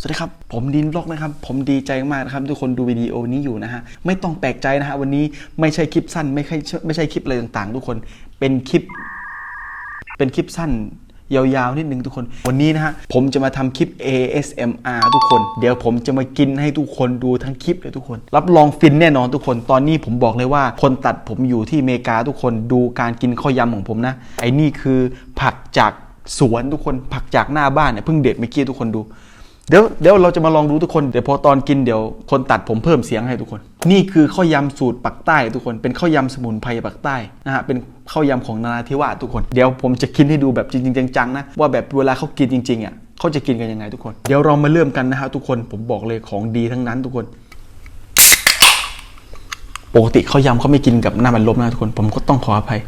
สวัสดีครับ ผมดินบล็อกนะครับ ผมดีใจมากนะครับ ทุกคนดูวิดีโอนี้อยู่นะฮะ ไม่ต้องแปลกใจนะฮะ วันนี้ไม่ใช่คลิปสั้น ไม่ใช่ไม่ใช่คลิปอะไรต่างๆ ทุกคน เป็นคลิป เป็นคลิปสั้นยาวๆ นิดนึงทุกคน วันนี้นะฮะ ผมจะมาทำคลิป ASMR ทุกคน เดี๋ยวผมจะมากินให้ทุกคนดูทั้งคลิปเลยทุกคน รับรองฟินแน่นอนทุกคน ตอนนี้ผมบอกเลยว่า คนตัดผมอยู่ที่อเมริกาทุกคนดูการกินข้าวยำของผมนะ ไอ้นี่คือผักจากสวนทุกคน ผักจากหน้าบ้านเนี่ยเพิ่งเด็ดเมื่อกี้ทุกคนดู เดี๋ยวเดี๋ยวเราจะมาลองดูทุกคนเดี๋ยวพอตอนกินเดี๋ยวคนตัดผมเพิ่มเสียงให้ทุกคน นี่คือข้าวยำสูตรปักใต้ทุกคน เป็นข้าวยำสมุนไพรปักใต้นะฮะเป็นข้าวยำของนาราธิวาสทุกคนเดี๋ยวผมจะกินให้ดูแบบจริงๆจังๆนะว่าแบบเวลาเขากินจริงๆอะเขาจะกินกันยังไงทุกคน เดี๋ยวเรามาเริ่มกันนะฮะทุกคนผมบอกเลยของดีทั้งนั้นทุกคนปกติข้าวยำเขาไม่กินกับน้ำมันลมนะทุกคน ผมก็ต้องขออภัย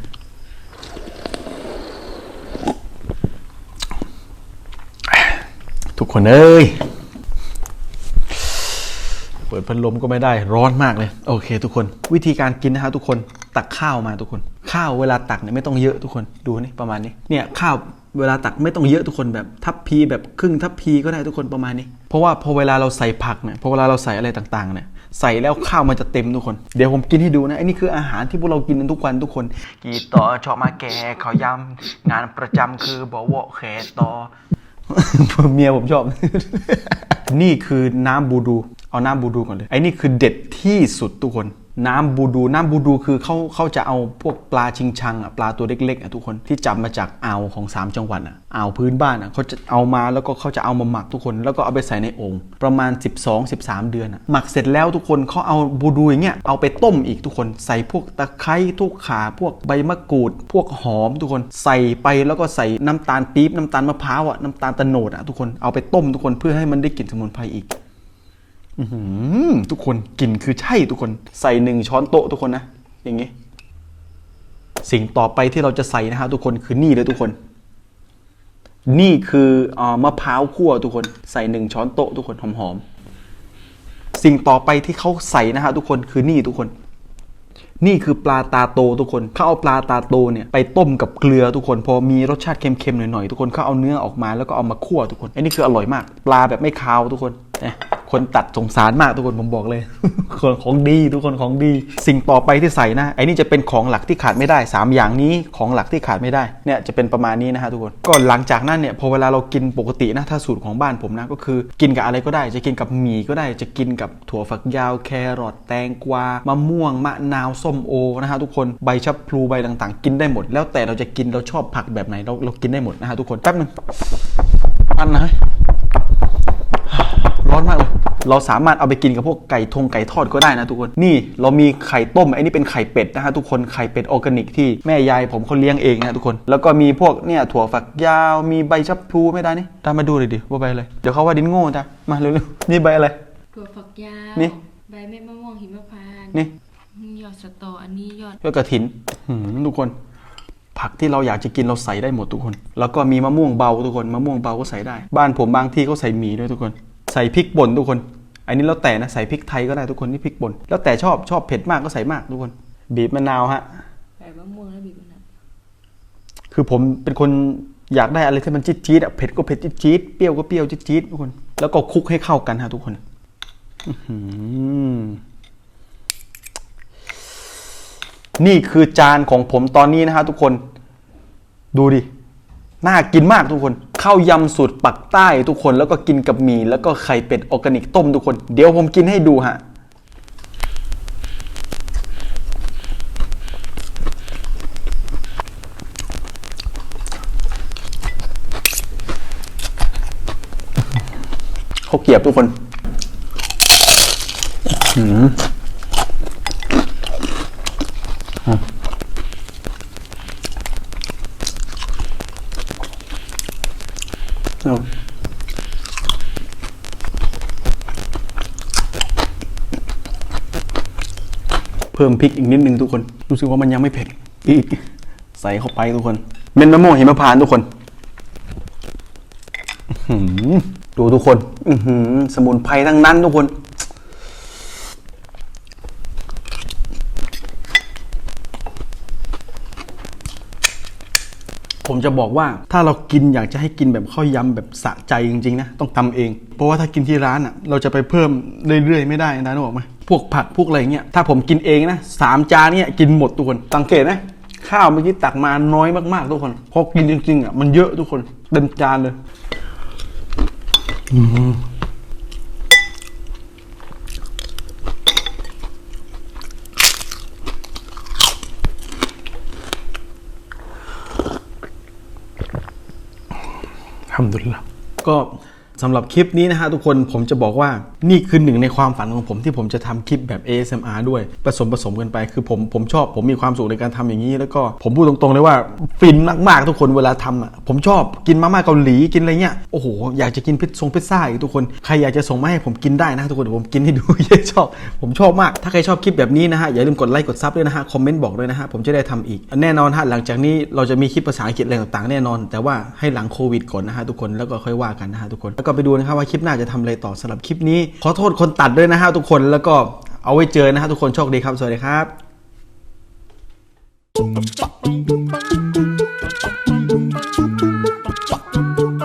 ทุกคนเอ้ย เปิดพัดลมก็ไม่ได้ร้อนมากเลย โอเค ทุกคน วิธีการกินนะฮะทุกคนตักข้าวมาทุกคน ข้าวเวลาตักเนี่ยไม่ต้องเยอะทุกคนดูนี่ประมาณนี้เนี่ยข้าวเวลาตักไม่ต้องเยอะทุกคนแบบทัพพีแบบครึ่งทัพพีก็ได้ทุกคนประมาณนี้ เพราะว่าพอเวลาเราใส่ผักเนี่ยพอเวลาเราใส่อะไรต่างๆเนี่ยใส่แล้วข้าวมันจะเต็มทุกคน เดี๋ยวผมกินให้ดูนะไอ้นี่คืออาหารที่พวกเรากินกันทุกวันทุกคน กีต่อชอบมาแก่เขายำงานประจำคือบอกว่าแขต่อ เมียผมชอบ นี่คือน้ำบูดู เอาน้ำบูดูก่อนเลย ไอ้นี่คือเด็ดที่สุดทุกคน น้ำบูดูน้ำบูดูคือเขาเขาจะเอาพวกปลาชิงชังอะปลาตัวเล็กๆอะทุกคนที่จับมาจากอ่าวของ 3 จังหวัดอะอ่าวพื้นบ้านอะเขาจะเอามาแล้วก็เขาจะเอามาหมักทุกคนแล้วก็เอาไปใส่ในโอ่งประมาณ 12-13 เดือนอะหมักเสร็จแล้วทุกคนเขาเอาบูดูอย่างเงี้ยเอาไปต้มอีกทุกคนใส่พวกตะไคร้ทุกขาพวกใบมะกรูด พวกหอมทุกคนใส่ไปแล้วก็ใส่น้ำตาลปี๊บน้ำตาลมะพร้าวอะน้ำตาลตะโนดอะทุกคนเอาไปต้มทุกคนเพื่อให้มันได้กลิ่นสมุนไพรอีก ทุกคนกลิ่นคือใช่ทุกคนใส่หนึ่งช้อนโต๊ะทุกคนนะอย่างงี้ สิ่งต่อไปที่เราจะใส่นะฮะทุกคนคือนี่เลยทุกคน นี่คือออมะพร้าวคั่วทุกคน ใส่หนึ่งช้อนโต๊ะทุกคนหอมๆสิ่งต่อไปที่เขาใส่นะฮะทุกคนคือนี่ทุกคน นี่คือปลาตาโตทุกคนเขาเอาปลาตาโตเนี่ยไปต้มกับเกลือทุกคน พอมีรสชาติเค็มๆหน่อยๆทุกคนเขาเอาเนื้อออกมาแล้วก็เอามาคั่วทุกคนอันนี้คืออร่อยมาก ปลาแบบไม่คาวทุกคนเนี่ย คนตัดสงสารมากทุกคนผมบอกเลย คนของดีทุกคนของดี สิ่งต่อไปที่ใส่นะไอ้นี่จะเป็นของหลักที่ขาดไม่ได้สามอย่างนี้ของหลักที่ขาดไม่ได้เนี่ยจะเป็นประมาณนี้นะฮะทุกคนก็หลังจากนั้นเนี่ยพอเวลาเรากินปกตินะถ้าสูตรของบ้านผมนะก็คือ กินกับอะไรก็ได้ จะกินกับหมี่ก็ได้ จะกินกับถั่วฝักยาวแครอทแตงกวามะม่วงมะนาวส้มโอนะฮะทุกคนใบชะพลูใบต่างๆ กินได้หมด แล้วแต่เราจะกินเราชอบผักแบบไหนเราเรากินได้หมดนะฮะทุกคนแป๊บนึงอันนะร้อน เลยเราสามารถเอาไปกินกับพวกไก่ทงไก่ทอดก็ได้นะทุกคน นี่เรามีไข่ต้มไอ้นี่เป็นไข่เป็ดนะฮะทุกคน ไข่เป็ดออร์แกนิกที่แม่ยายผมเขาเลี้ยงเองนะทุกคน แล้วก็มีพวกเนี่ยถั่วฝักยาว มีใบชับพลูไม่ได้นี่ ตามมาดูเลยดิว่าใบอะไร เดี๋ยวเขาว่าดินโง่จ้ะ มาเร็วๆ นี่ใบอะไร ถั่วฝักยาว นี่ ใบเม็ดมะม่วงหิมพานต์นี่ยอดสตอ อันนี้ยอดยอดกระถินหืมทุกคนผักที่เราอยากจะกินเราใส่ได้หมดทุกคน แล้วก็มีมะม่วงเบาทุกคน มะม่วงเบาก็ใส่ได้ บ้านผมบางที่เขาใส่หมี่ด้วยทุกคน ใส่พริกป่นทุกคน อันนี้แล้วแต่นะใส่พริกไทยก็ได้ทุกคนนี่พริกป่นแล้วแต่ชอบชอบเผ็ดมากก็ใส่มากทุกคน บีบมะนาวฮะใบมะม่วงแล้วบีบมะนาวคือผมเป็นคนอยากได้อะไรที่มันจี๊ดจี๊ดๆอะเผ็ดก็เผ็ดจี๊ดจี๊ดๆเปรี้ยวก็เปรี้ยวจี๊ดจี๊ดๆทุกคน แล้วก็คลุกให้เข้ากันฮะทุกคนอื้อหือนี่คือจานของผมตอนนี้นะฮะทุกคน ดูดิ น่ากินมากทุกคนข้าวยำสูตรปักใต้ทุกคนแล้วก็กินกับหมี่แล้วก็ไข่เป็ดออร์แกนิกต้มทุกคน เดี๋ยวผมกินให้ดูฮะเขาเกียบทุกคนหืมเอาเพิ่มพริกอีกนิดนึงทุกคน รู้สึกว่ามันยังไม่เผ็ดอีกใส่เข้าไปทุกคนเม็ดมะม่วงหิมพานต์ทุกคนอื้อหือดูทุกคนอือหือสมุนไพรทั้งนั้นทุกคนผมจะบอกว่าถ้าเรากินอยากจะให้กินแบบข้าวยำแบบสะใจจริงๆนะต้องทำเอง เพราะว่าถ้ากินที่ร้านอะ เราจะไปเพิ่มเรื่อยๆ ไม่ได้นะนึกออกไหม พวกผักพวกอะไรเงี้ยถ้าผมกินเองนะสามจานเนี่ยกินหมดทุกคนสังเกตนะข้าวเมื่อกี้ตักมาน้อยมากๆทุกคนพอกินจริงๆอะมันเยอะทุกคนเต็มจานเลยทำดุลละก็ สำหรับคลิปนี้นะฮะทุกคนผมจะบอกว่านี่คือหนึ่งในความฝันของผมที่ผมจะทำคลิปแบบ ASMR ด้วยผสมผสมกันไป คือผมผมชอบผมมีความสุขในการทำอย่างนี้ แล้วก็ผมพูดตรงๆเลยว่าฟินมากๆทุกคนเวลาทำอะผมชอบกินมาม่าเกาหลีกินอะไรเงี้ยโอ้โหอยากจะกินพิซซงพิซซ่าอีกทุกคนใครอยากจะส่งมาให้ผมกินได้นะทุกคนเดี๋ยวผมกินให้ดูเยอะชอบ ผมชอบมาก ถ้าใครชอบคลิปแบบนี้นะฮะอย่าลืมกดไลค์กดซับด้วยนะฮะคอมเมนต์บอกด้วยนะฮะผมจะได้ทำอีก แน่นอนฮะหลังจากนี้เราจะมีคลิปภาษาอังกฤษอะไรต่างๆ แน่นอน แต่ว่าให้หลังโควิดก่อนนะฮะทุกคนแล้วก็ค่อยว่ากันนะฮะทุกคนแล้วก็ไปดูนะครับว่าคลิปหน้าจะทำอะไรต่อสำหรับคลิปนี้ ขอโทษคนตัดด้วยนะฮะทุกคนแล้วก็เอาไว้เจอนะฮะทุกคนโชคดีครับ สวัสดีครับ